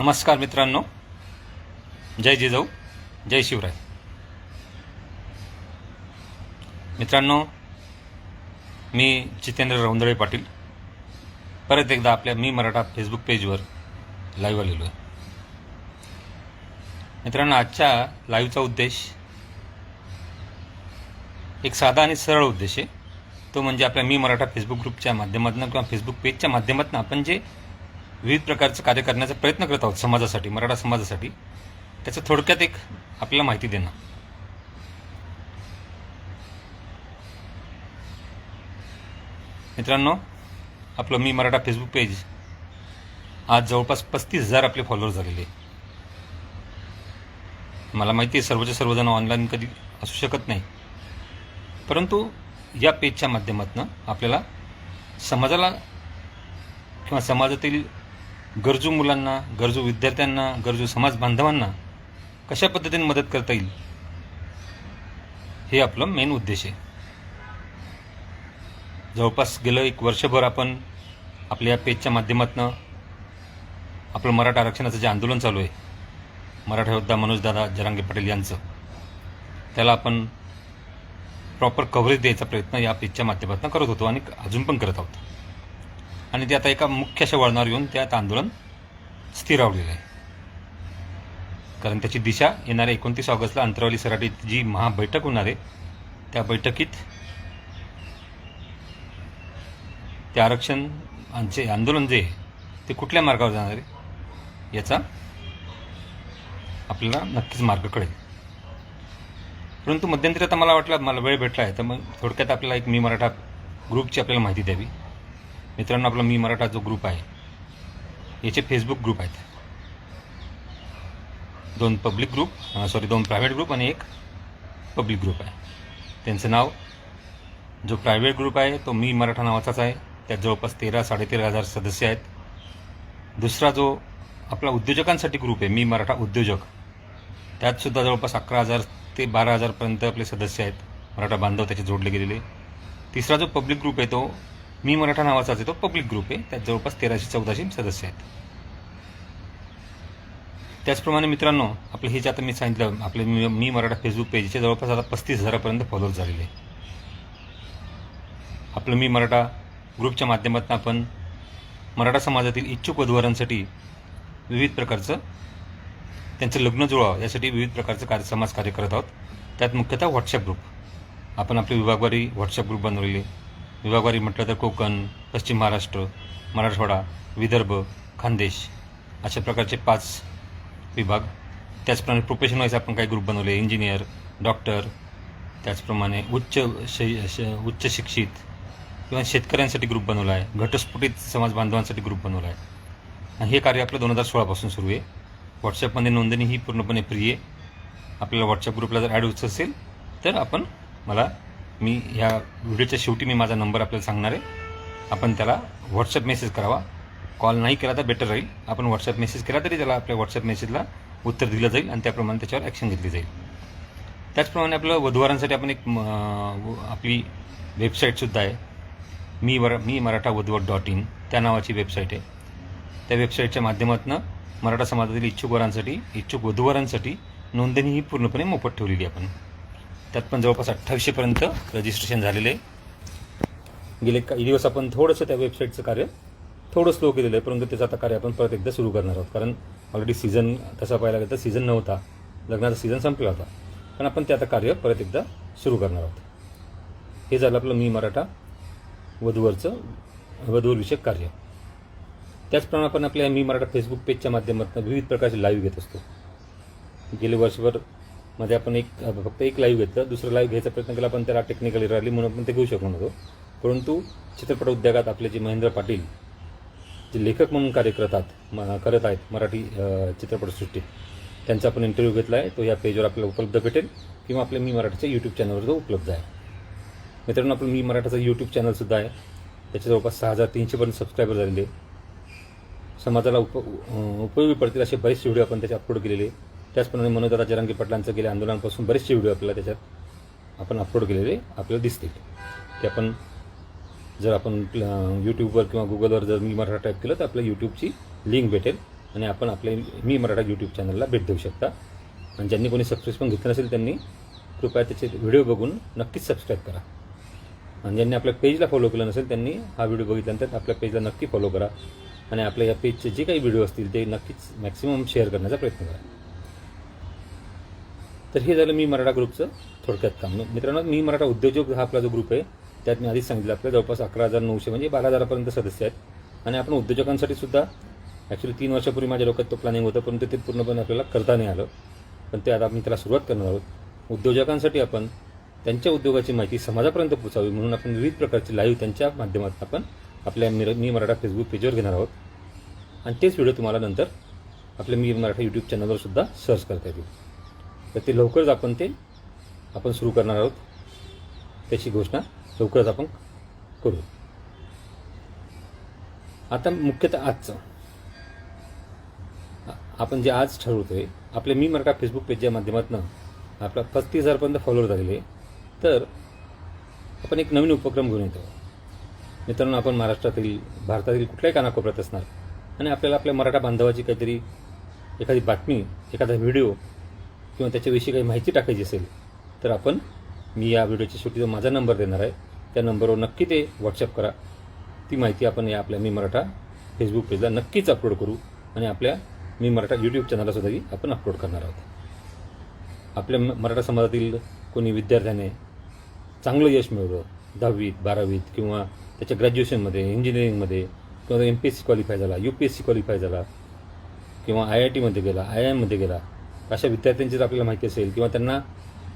नमस्कार मित्रांनो. जय जिजाऊ जय शिवराय. मित्रांनो मी जितेंद्र रौंदळे पाटील. परत एकदा आपल्या मी मराठा फेसबुक पेजवर लाईव्ह आलेलो आहे. मित्रांनो आजच्या लाईव्हचा उद्देश एक साधा आणि सरळ उद्देश आहे. तो म्हणजे आपल्या मी मराठा फेसबुक ग्रुपच्या माध्यमातून किंवा फेसबुक पेजच्या माध्यमातून आपण जे विविध प्रकारचं कार्य करण्याचा प्रयत्न करत आहोत समाजासाठी मराठा समाजासाठी. त्याचं थोडक्यात एक आपल्याला माहिती देणं. मित्रांनो आपलं मी मराठा फेसबुक पेज आज जवळपास पस्तीस हजार आपले फॉलोअर झालेले मला माहिती आहे सर्वच्या सर्वजण ऑनलाईन कधी असू शकत नाही. परंतु या पेजच्या माध्यमातून आपल्याला समाजाला किंवा समाजातील गरजू मुलांना गरजू विद्यार्थ्यांना गरजू समाज बांधवांना कशा पद्धतीने मदत करता येईल? हे आपलं मेन उद्देश आहे. जवळपास गेलं एक वर्षभर आपण आपल्या या पेजच्या माध्यमातून आपलं मराठा आरक्षणाचं जे आंदोलन चालू आहे मराठा योद्धा मनोजदादा जरांगे पाटील यांचं त्याला आपण प्रॉपर कव्हरेज द्यायचा प्रयत्न या पेजच्या माध्यमातून करत होतो आणि अजून पण करत आहोत. आणि ते आता एका मुख्य अशा वळणावर येऊन त्यात आंदोलन स्थिरावलेलं आहे. कारण त्याची दिशा येणाऱ्या एकोणतीस ऑगस्टला अंतरावली सराटीत जी महाबैठक होणार आहे त्या बैठकीत ते आरक्षण जे आंदोलन जे आहे ते कुठल्या मार्गावर जाणार आहे याचा आपल्याला नक्कीच मार्ग कळेल. परंतु मध्यंतरी आता मला वाटलं मला वेळ भेटला आहे तर मग थोडक्यात आपल्याला एक मी मराठा ग्रुपची आपल्याला माहिती द्यावी. मित्रांनो आपला मी मराठा जो ग्रुप आहे याचे फेसबुक ग्रुप आहेत. दोन पब्लिक ग्रुप सॉरी दोन प्रायव्हेट ग्रुप आणि एक पब्लिक ग्रुप आहे. त्यांचं नाव जो प्रायव्हेट ग्रुप आहे तो मी मराठा नावाचाच आहे. त्यात जवळपास तेरा साडेतेरा हजार सदस्य आहेत. दुसरा जो आपला उद्योजकांसाठी ग्रुप आहे मी मराठा उद्योजक त्यातसुद्धा जवळपास अकरा हजार ते बारा हजारपर्यंत आपले सदस्य आहेत. मराठा बांधव त्याचे जोडले गेलेले. तिसरा जो पब्लिक ग्रुप आहे तो मी मराठा नावाचा आहे तो पब्लिक ग्रुप आहे. त्यात जवळपास तेराशे चौदाशे सदस्य आहेत. त्याचप्रमाणे मित्रांनो आपलं हे जे आता मी सांगितलं आपले मी मी मराठा फेसबुक पेजचे जवळपास आता पस्तीस हजारापर्यंत फॉलोअर झालेले आहे आपलं मी मराठा ग्रुपच्या माध्यमातून आपण मराठा समाजातील इच्छुक वधूवरांसाठी विविध प्रकारचं त्यांचं लग्न जुळावं यासाठी विविध प्रकारचं कार्य समाज कार्य करत आहोत. त्यात मुख्यतः व्हॉट्सअप ग्रुप आपण आपले विभागवारी व्हॉट्सअप ग्रुप बनवलेले. विभागवारी म्हटलं तर कोकण पश्चिम महाराष्ट्र मराठवाडा विदर्भ खानदेश अशा प्रकारचे पाच विभाग. त्याचप्रमाणे प्रोफेशन वाईज आपण काही ग्रुप बनवले. इंजिनियर डॉक्टर त्याचप्रमाणे उच्च शै श उच्च शिक्षित किंवा शेतकऱ्यांसाठी ग्रुप बनवला आहे. घटस्फोटित समाज बांधवांसाठी ग्रुप बनवला आहे. आणि हे कार्य आपलं दोन हजार सोळापासून सुरू आहे. व्हॉट्सअपमध्ये नोंदणी ही पूर्णपणे फ्री आहे. आपल्याला व्हॉट्सअप ग्रुपला जर ॲड होत असेल तर आपण मला मी ह्या व्हिडिओच्या शेवटी मी माझा नंबर आपल्याला सांगणार आहे. आपण त्याला व्हॉट्सअप मेसेज करावा. कॉल नाही केला तर बेटर राहील. आपण व्हॉट्सअप मेसेज केला तरी त्याला आपल्या व्हॉट्सअप मेसेजला उत्तर दिलं जाईल आणि त्याप्रमाणे त्याच्यावर ॲक्शन घेतली जाईल. त्याचप्रमाणे आपलं वधूवरांसाठी आपण एक आपली वेबसाईटसुद्धा आहे. मी वर मी मराठा वधूवर डॉट इन त्या नावाची वेबसाईट आहे. त्या वेबसाईटच्या माध्यमातून मराठा समाजातील इच्छुक वरांसाठी इच्छुक वधूवरांसाठी नोंदणी ही पूर्णपणे मोफत ठेवलेली आहे आपण. त्यात पण जवळपास अठ्ठावीसशेपर्यंत रजिस्ट्रेशन झालेले आहे. गेले काही दिवस आपण थोडंसं त्या वेबसाईटचं कार्य थोडं स्लो केलेलं आहे परंतु त्याचं आता कार्य आपण परत एकदा सुरू करणार आहोत. कारण ऑलरेडी सीझन तसा पाहायला गेलं तर सीझन नव्हता. लग्नाचा सीझन संपला होता. पण आपण ते आता कार्य परत एकदा सुरू करणार आहोत. हे झालं आपलं मी मराठा वधूवरचं वधूवरविषयक कार्य. त्याचप्रमाणे आपण आपल्या मी मराठा फेसबुक पेजच्या माध्यमातून विविध प्रकारचे लाईव्ह घेत असतो. गेले वर्षभर मध्ये आपण एक फक्त एक लाईव्ह घेतलं. दुसरं लाईव्ह घ्यायचा प्रयत्न केला पण त्याला टेक्निकली राहिली म्हणून आपण ते घेऊ शकलो नव्हतो. परंतु चित्रपट उद्योगात आपले जे महेंद्र पाटील जे लेखक म्हणून कार्य करतात म- करत आहेत मराठी चित्रपटसृष्टीत त्यांचा आपण इंटरव्ह्यू घेतला आहे तो या पेजवर आपल्याला उपलब्ध भेटेल. किंवा आपल्या मी मराठीच्या यूट्यूब चॅनलवर तो उपलब्ध आहे. मित्रांनो आपलं मी मराठाचं यूट्यूब चॅनलसुद्धा आहे. त्याच्या जवळपास सहा हजार तीनशेपर्यंत सबस्क्रायबर झालेले समाजाला उप उपयोगी पडतील असे बरेचसे व्हिडिओ आपण त्याचे अपलोड केलेले त्याचप्रमाणे मनोदादा जरांगी पाटलांचं गेल्या आंदोलनापासून बरेचसे व्हिडिओ आपल्याला त्याच्यात आपण अपलोड केलेले आपल्याला दिसतील. ते आपण जर आपण यूट्यूबवर किंवा गुगलवर जर मी मराठा टाईप केलं तर आपल्या यूट्यूबची लिंक भेटेल आणि आपण आपले मी मराठा यूट्यूब चॅनलला भेट देऊ शकता. आणि ज्यांनी कोणी सबस्क्रिप्शन घेतलं नसेल त्यांनी कृपया त्याचे व्हिडिओ बघून नक्कीच सबस्क्राईब करा. आणि ज्यांनी आपल्या पेजला फॉलो केलं नसेल त्यांनी हा व्हिडिओ बघितल्यानंतर आपल्या पेजला नक्की फॉलो करा. आणि आपल्या या पेजचे जे काही व्हिडिओ असतील ते नक्कीच मॅक्सिमम शेअर करण्याचा प्रयत्न करा. तर हे झालं मी मराठा ग्रुपचं थोडक्यात काम. मित्रांनो मी मराठा उद्योजक हा आपला जो ग्रुप आहे त्यात मी आधीच सांगितलं आपल्या जवळपास अकरा हजार नऊशे म्हणजे बारा हजारापर्यंत सदस्य आहेत. आणि आपण उद्योजकांसाठी सुद्धा ॲक्च्युली तीन वर्षापूर्वी माझ्या डोक्यात तो प्लॅनिंग होतं परंतु ते पूर्णपणे आपल्याला करता नाही आलं. पण ते आता आपण त्याला सुरुवात करणार आहोत. उद्योजकांसाठी आपण त्यांच्या उद्योगाची माहिती समाजापर्यंत पोचावी म्हणून आपण विविध प्रकारचे लाईव्ह त्यांच्या माध्यमातून आपण आपल्या मिर मी मराठा फेसबुक पेजवर घेणार आहोत. आणि तेच व्हिडिओ तुम्हाला नंतर आपल्या मी मराठा यूट्यूब चॅनलवर सुद्धा सर्च करता येतील. तर ते लवकरच आपण ते आपण सुरू करणार आहोत. त्याची घोषणा लवकरच आपण करू. आता मुख्यतः आजचं. आपण जे आज ठरवतोय आपले मी मराठा फेसबुक पेजच्या माध्यमातून आपला पस्तीस हजारपर्यंत फॉलोअर झालेले तर आपण एक नवीन उपक्रम घेऊन येतो. मित्रांनो आपण महाराष्ट्रातील भारतातील कुठल्याही कानाकोपऱ्यात असणार आणि आपल्याला आपल्या मराठा बांधवाची काहीतरी एखादी बातमी एखादा व्हिडिओ किंवा त्याच्याविषयी काही माहिती टाकायची असेल तर आपण मी या व्हिडिओच्या शेवटी जो माझा नंबर देणार आहे त्या नंबरवर नक्की ते व्हॉट्सअप करा. ती माहिती आपण या आपल्या मी मराठा फेसबुक पेजला नक्कीच अपलोड करू आणि आपल्या मी मराठा यूट्यूब चॅनलासुद्धाही आपण अपलोड करणार आहोत. आपल्या म- मराठा समाजातील कोणी विद्यार्थ्याने चांगलं यश मिळवलं दहावीत बारावीत किंवा त्याच्या ग्रॅज्युएशनमध्ये इंजिनिअरिंगमध्ये किंवा M P S C qualify झाला U P S C qualify झाला किंवा आय आय टीमध्ये गेला आय आय एममध्ये गेला अशा विद्यार्थ्यांची जर आपल्याला माहिती असेल किंवा त्यांना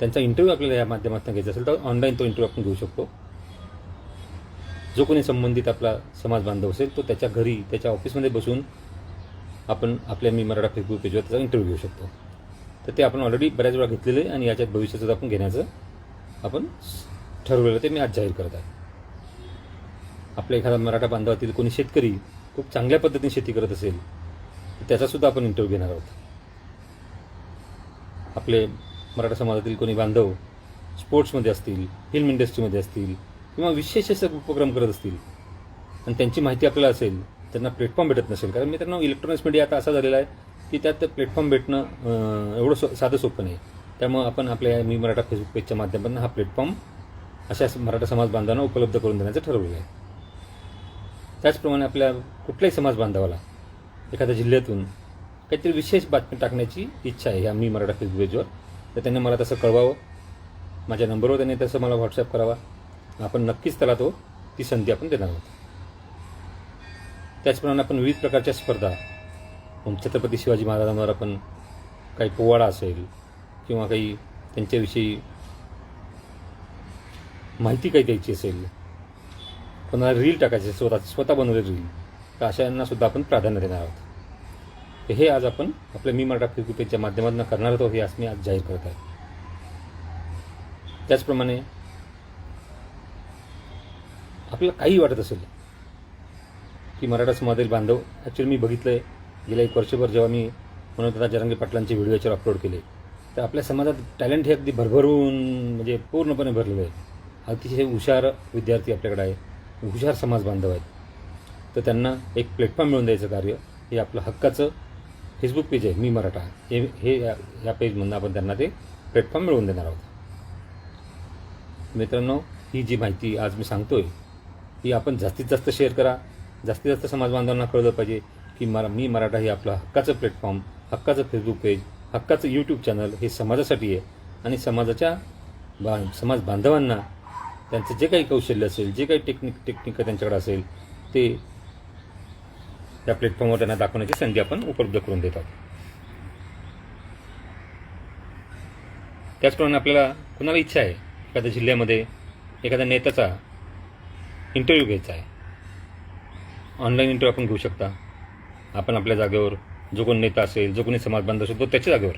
त्यांचा इंटरव्ह्यू आपल्याला या माध्यमातून घ्यायचा असेल तर ऑनलाईन तो इंटरव्ह्यू आपण घेऊ शकतो. जो कोणी संबंधित आपला समाज बांधव असेल तो त्याच्या घरी त्याच्या ऑफिसमध्ये बसून आपण आपल्या मी मराठा फेसबुक पेजवर त्याचा इंटरव्ह्यू घेऊ शकतो. तर ते आपण ऑलरेडी बऱ्याच वेळा घेतलेलं आहे आणि याच्यात भविष्याचं आपण घेण्याचं आपण ठरवलेलं ते मी आज जाहीर करत आहे. आपल्या एखादा मराठा बांधवातील कोणी शेतकरी खूप चांगल्या पद्धतीने शेती करत असेल तर त्याचासुद्धा आपण इंटरव्ह्यू घेणार आहोत. आपले मराठा समाजातील कोणी बांधव स्पोर्ट्समध्ये असतील फिल्म इंडस्ट्रीमध्ये असतील किंवा विशेष असे उपक्रम करत असतील आणि त्यांची माहिती आपल्याला असेल त्यांना प्लॅटफॉर्म भेटत नसेल. कारण मित्रांनो इलेक्ट्रॉनिक्स मीडिया आता असा झालेला आहे की त्यात प्लॅटफॉर्म भेटणं एवढं सो साधं सोपं नाही. त्यामुळं आपण आपल्या मी मराठा फेसबुक पेजच्या माध्यमातून हा प्लॅटफॉर्म अशा मराठा समाज बांधवांना उपलब्ध करून देण्याचं ठरवलेलं आहे. त्याचप्रमाणे आपल्या कुठल्याही समाज बांधवाला एखाद्या जिल्ह्यातून काहीतरी विशेष बातमी टाकण्याची इच्छा आहे ह्या मी मराठा फेसबुक तर त्यांनी मला तसं कळवावं. माझ्या नंबरवर त्यांनी तसं मला व्हॉट्सअप करावा. आपण नक्कीच त्याला तो ती संधी आपण देणार आहोत. त्याचप्रमाणे आपण विविध प्रकारच्या स्पर्धा छत्रपती शिवाजी महाराजांवर आपण काही पोवाडा असेल किंवा काही त्यांच्याविषयी माहिती काही द्यायची असेल कोणाला रील टाकायची स्वतः स्वतः बनवले रील तर अशा सुद्धा आपण प्राधान्य देणार आहोत. तर हे आज आपण आपल्या मी मराठा फेसबुक पेजच्या माध्यमातून करणार आहोत हे आज मी आज जाहीर करत आहे. त्याचप्रमाणे आपल्याला काही वाटत असेल की मराठा समाजातील बांधव ॲक्च्युली मी बघितलं आहे गेल्या एक वर्षभर जेव्हा मी मनोजदादा जरांगे पाटलांचे व्हिडिओ याच्यावर अपलोड केले तर आपल्या समाजात टॅलेंट हे अगदी भरभरून म्हणजे पूर्णपणे भरलेलं आहे. अतिशय हुशार विद्यार्थी आपल्याकडे आहे हुशार समाज बांधव आहेत. तर त्यांना एक प्लॅटफॉर्म मिळून द्यायचं कार्य हे आपलं हक्काचं फेसबुक पेज आहे मी मराठा. हे हे या- पेजमधून आपण त्यांना ते प्लॅटफॉर्म मिळवून देणार आहोत. मित्रांनो ही जी माहिती आज मी सांगतो आहे ही आपण जास्तीत जास्त शेअर करा. जास्तीत जास्त समाज बांधवांना कळलं पाहिजे की मरा मी मराठा हे आपलं हक्काचं प्लॅटफॉर्म हक्काचं फेसबुक पेज हक्काचं यूट्यूब चॅनल हे समाजासाठी आहे. आणि समाजाच्या बा समाज बांधवांना त्यांचं जे काही कौशल्य असेल जे काही टेक्निक टेक्निक त्यांच्याकडे असेल ते त्या प्लॅटफॉर्मवर त्यांना दाखवण्याची संधी आपण उपलब्ध करून देत आहोत. त्याचप्रमाणे आपल्याला कुणाला इच्छा आहे? एखाद्या जिल्ह्यामध्ये एखाद्या नेत्याचा इंटरव्ह्यू घ्यायचा आहे. ऑनलाईन इंटरव्ह्यू आपण घेऊ शकता. आपण आपल्या जागेवर जो कोण नेता असेल जो कोणी समाज बांधव असेल तो त्याच्या जागेवर.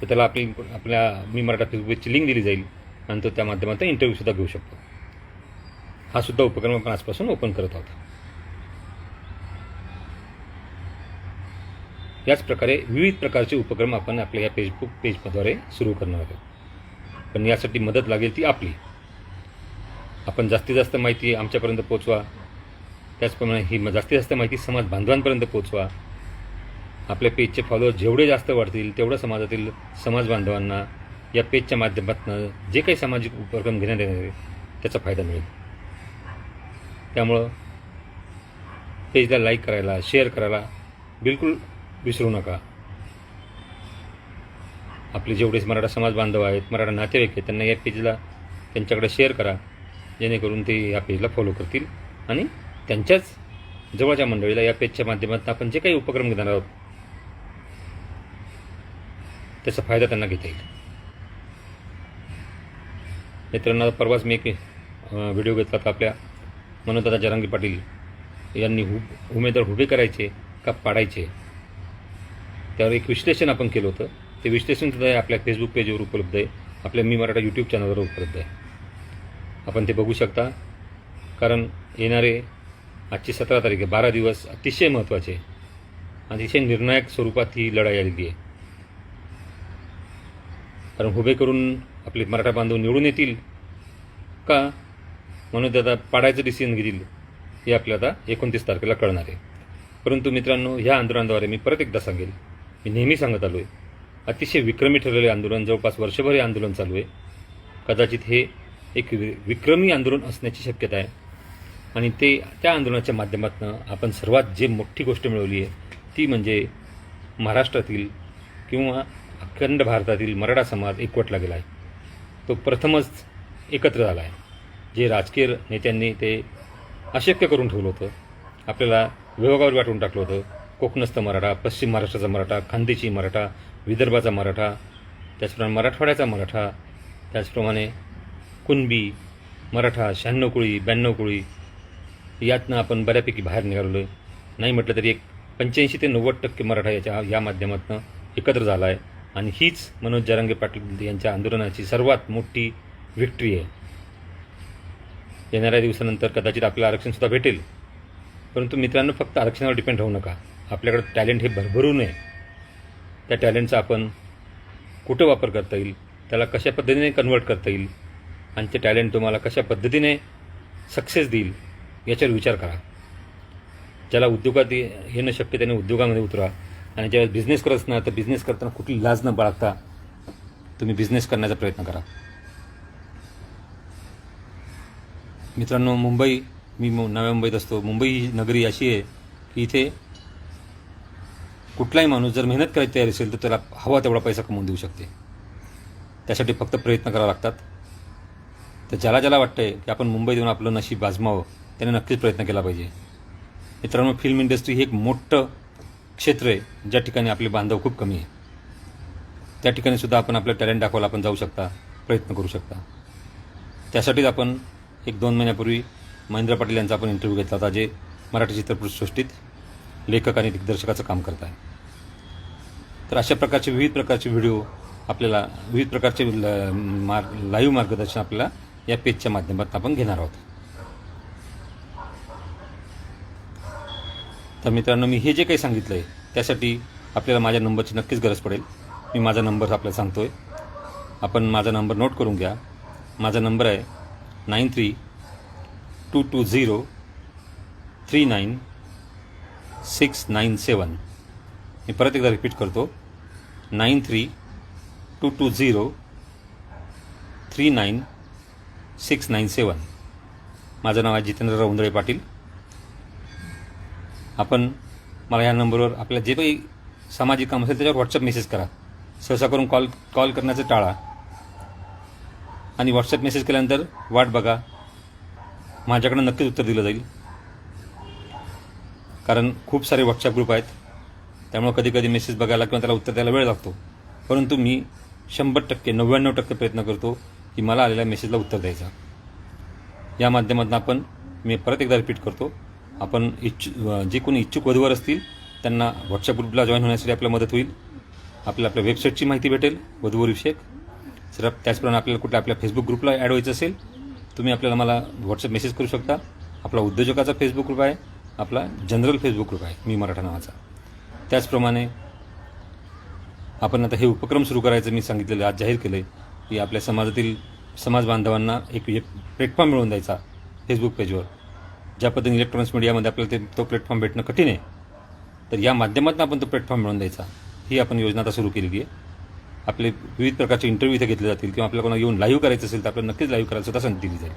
तर त्याला आपली आपल्या मी मराठा फेसबुकची लिंक दिली जाईल आणि तो त्या माध्यमातून इंटरव्ह्यूसुद्धा घेऊ शकतो. हा सुद्धा उपक्रम आपण आजपासून ओपन करत आहोत. याच प्रकारे विविध प्रकारचे उपक्रम आपण आपल्या या फेसबुक पेजद्वारे सुरू करणार आहोत. पण यासाठी मदत लागेल ती आपली. आपण जास्तीत जास्त माहिती आमच्यापर्यंत पोचवा त्याचप्रमाणे ही जास्तीत जास्त माहिती समाज बांधवांपर्यंत पोचवा आपल्या पेजचे फॉलोअर जेवढे जास्त वाढतील तेवढं समाजातील समाज बांधवांना या पेजच्या माध्यमातून जे काही सामाजिक उपक्रम घेण्यात येणार आहे त्याचा फायदा मिळेल. त्यामुळं पेजला लाईक करायला शेअर करायला बिलकुल विसरू नका. आपले जेवढे मराठा समाज बांधव आहेत मराठा नातेवाईक आहेत त्यांना या पेजला त्यांच्याकडे शेअर करा. जेणेकरून ते या पेजला फॉलो करतील आणि त्यांच्याच जवळच्या मंडळीला या पेजच्या माध्यमातून आपण जे काही उपक्रम घेणार आहोत त्याचा फायदा त्यांना घेता येईल. मित्रांना परवाच मी एक व्हिडिओ घेतला होता आपल्या मनोदादा जरांगी पाटील यांनी हु उमेदवार उभे करायचे का पाडायचे? त्यावर एक विश्लेषण आपण केलं होतं. ते विश्लेषण सुद्धा आपल्या फेसबुक पेजवर उपलब्ध आहे. आपल्या मी मराठा यूट्यूब चॅनलवर उपलब्ध आहे. आपण ते बघू शकता. कारण येणारे आजची सतरा तारीख आहे. बारा दिवस अतिशय महत्त्वाचे अतिशय निर्णायक स्वरूपात ही लढाई आलेली आहे. कारण उभे करून आपले मराठा बांधव निवडून येतील का? म्हणून ते आता पाडायचं डिसिजन घेतील हे आपल्याला आता एकोणतीस तारखेला कळणार आहे. परंतु मित्रांनो ह्या आंदोलनाद्वारे मी परत एकदा सांगेल मी नेहमी सांगत आलो आहे अतिशय विक्रमी ठरलेले आंदोलन जवळपास वर्षभर हे आंदोलन चालू आहे. कदाचित हे एक वि- विक्रमी आंदोलन असण्याची शक्यता आहे. आणि ते त्या आंदोलनाच्या माध्यमातून आपण सर्वात जे मोठी गोष्ट मिळवली आहे ती म्हणजे महाराष्ट्रातील किंवा अखंड भारतातील मराठा समाज एकवटला गेला आहे. तो प्रथमच एकत्र झाला आहे. जे राजकीय नेत्यांनी ते अशक्य करून ठेवलं होतं. आपल्याला विभागावर वाटून टाकलं होतं. कोकणस्थ मराठा पश्चिम महाराष्ट्राचा मराठा खानदेशी मराठा विदर्भाचा मराठा त्याचप्रमाणे मराठवाड्याचा मराठा त्याचप्रमाणे कुणबी मराठा शहाण्णव कुळी ब्याण्णव कुळी यातनं आपण बऱ्यापैकी बाहेर निघालो आहे. नाही म्हटलं तरी एक पंच्याऐंशी ते नव्वद टक्के मराठा याच्या या माध्यमातून एकत्र झाला आहे आणि हीच मनोज जरांगे पाटील यांच्या आंदोलनाची सर्वात मोठी विक्ट्री आहे. येणाऱ्या दिवसानंतर कदाचित आपल्याला आरक्षणसुद्धा भेटेल. परंतु मित्रांनो फक्त आरक्षणावर डिपेंड होऊ नका. आपल्याकडं टॅलेंट हे भरभरून आहे त्या टॅलेंटचा आपण कुठं वापर करता येईल? त्याला कशा पद्धतीने कन्वर्ट करता येईल? आणि ते टॅलेंट तुम्हाला कशा पद्धतीने सक्सेस देईल? याच्यावर विचार करा. ज्याला उद्योगात येणं शक्य त्याने उद्योगामध्ये उतरा. आणि ज्यावेळेस बिझनेस करत असणार तर बिझनेस करताना कुठली लाज न बाळगता तुम्ही बिझनेस करण्याचा प्रयत्न करा. मित्रांनो मुंबई मी नव्या मुंबईत असतो. मुंबई ही नगरी अशी आहे की इथे कुठलाही माणूस जर मेहनत करायची तयारी असेल तर त्याला हवा तेवढा पैसा कमवून देऊ शकते. त्यासाठी फक्त प्रयत्न करावे लागतात. तर ज्याला ज्याला वाटतंय की आपण मुंबईत येऊन आपलं नशीब आजमावं त्याने नक्कीच प्रयत्न केला पाहिजे. मित्रांनो फिल्म इंडस्ट्री हे एक मोठं क्षेत्र आहे ज्या ठिकाणी आपले बांधव खूप कमी आहे. त्या ठिकाणी सुद्धा आपण आपलं टॅलेंट दाखवायला आपण जाऊ शकता प्रयत्न करू शकता. त्यासाठीच आपण एक दोन महिन्यापूर्वी महेंद्र पाटील यांचा आपण इंटरव्ह्यू घेतला होता जे मराठी चित्रपटसृष्टीत लेखक आणि दिग्दर्शकाचं काम करत आहे तर अशा प्रकारचे विविध प्रकारचे व्हिडिओ आपल्याला विविध प्रकारचे ल- मार्ग लाईव्ह मार्गदर्शन आपल्याला या पेजच्या माध्यमातून आपण घेणार आहोत. तर मित्रांनो मी हे जे काही सांगितलं आहे त्यासाठी आपल्याला माझ्या नंबरची नक्कीच गरज पडेल. मी माझा नंबर आपल्याला सांगतो आहे आपण माझा नंबर नोट करून घ्या. माझा नंबर आहे nine three two two zero three nine six nine seven. मी परत एकदा रिपीट करतो. Nine three two two zero three nine six nine seven. माझं नाव आहे जितेंद्र उंदळे पाटील. आपण मला या नंबरवर आपल्या जे काही सामाजिक काम असेल त्याच्यावर व्हॉट्सअप मेसेज करा. सहसा करून कॉल कॉल करण्याचं टाळा. आणि व्हॉट्सअप मेसेज केल्यानंतर वाट बघा. माझ्याकडं नक्कीच उत्तर दिलं जाईल. कारण खूप सारे व्हॉट्सअप ग्रुप आहेत. त्यामुळे कधी कधी मेसेज बघायला किंवा त्याला उत्तर द्यायला वेळ लागतो. परंतु मी शंभर टक्के नव्याण्णव टक्के प्रयत्न करतो की मला आलेल्या मेसेजला उत्तर द्यायचा. या माध्यमातून आपण मी परत एकदा रिपीट करतो. आपण इच्छु जे कोणी इच्छुक वधूवर असतील त्यांना व्हॉट्सअप ग्रुपला जॉईन होण्यासाठी आपल्याला मदत होईल. आपल्याला आपल्या वेबसाईटची माहिती भेटेल वधूवरविषयक सर त्याचप्रमाणे आपल्याला कुठल्या आपल्या फेसबुक ग्रुपला ॲड व्हायचं असेल तुम्ही आपल्याला मला व्हॉट्सअप मेसेज करू शकता. आपला उद्योजकाचा फेसबुक ग्रुप आहे आपला जनरल फेसबुक ग्रुप आहे मी मराठा नावाचा. त्याचप्रमाणे आपण आता हे उपक्रम सुरू करायचं मी सांगितलेलं आज जाहीर केलं आहे की आपल्या समाजातील समाज बांधवांना एक एक प्लॅटफॉर्म मिळवून द्यायचा फेसबुक पेजवर ज्या पद्धतीने इलेक्ट्रॉनिक्स मीडियामध्ये आपल्याला ते तो प्लॅटफॉर्म भेटणं कठीण आहे तर या माध्यमातून आपण तो प्लॅटफॉर्म मिळवून द्यायचा. ही आपण योजना आता सुरू केलेली आहे. आपले विविध प्रकारचे इंटरव्ह्यू इथे घेतले जातील किंवा आपल्याला कोणाला येऊन लाईव्ह करायचं असेल तर आपल्याला नक्कीच लाईव्ह करायला सुद्धा संधी दिली जाईल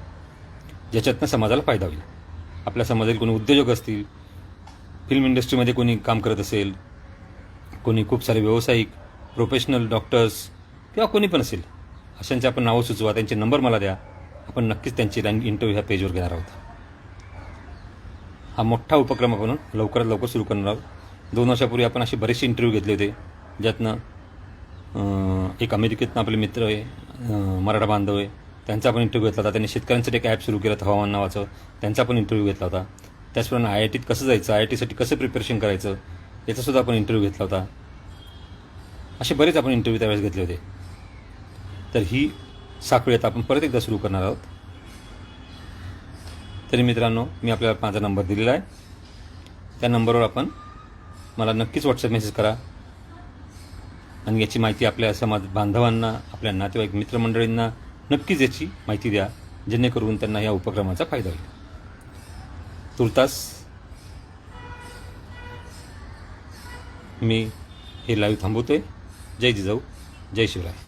ज्याच्यातनं समाजाला फायदा होईल. आपल्या समाजातील कोणी उद्योजक असतील फिल्म इंडस्ट्रीमध्ये कोणी काम करत असेल कोणी खूप सारे व्यावसायिक प्रोफेशनल डॉक्टर्स किंवा कोणी पण असेल अशांचे आपण नावं सुचवा त्यांचे नंबर मला द्या. आपण नक्कीच त्यांची इंटरव्ह्यू ह्या पेजवर घेणार आहोत. हा मोठा उपक्रम आपण लवकरात लवकर सुरू करणार आहोत. दोन वर्षापूर्वी आपण असे बरेचसे इंटरव्ह्यू घेतले होते ज्यातनं एक अमेरिकेतनं आपले मित्र आहे मराठा बांधव आहे त्यांचा आपण इंटरव्ह्यू घेतला होता. त्यांनी शेतकऱ्यांसाठी एक ॲप सुरू केलं होतं हवामान नावाचं. त्यांचा पण इंटरव्ह्यू घेतला होता. त्याचप्रमाणे आय आय टीत कसं जायचं? आय आय टीसाठी कसं प्रिपरेशन करायचं? याचासुद्धा आपण इंटरव्ह्यू घेतला होता. असे बरेच आपण इंटरव्ह्यू त्यावेळेस घेतले होते. तर ही साखळी आता आपण परत एकदा सुरू करणार आहोत. तरी मित्रांनो मी आपल्याला माझा नंबर दिलेला आहे. त्या नंबरवर आपण मला नक्कीच व्हॉट्सअप मेसेज करा. आणि याची माहिती आपल्या समाज बांधवांना आपल्या नातेवाईक मित्रमंडळींना नक्कीच याची माहिती द्या. जेणेकरून त्यांना या उपक्रमाचा फायदा होईल. तुर्तास मी हे लाईव्ह आहे जय जिजाऊ जय शिवराय.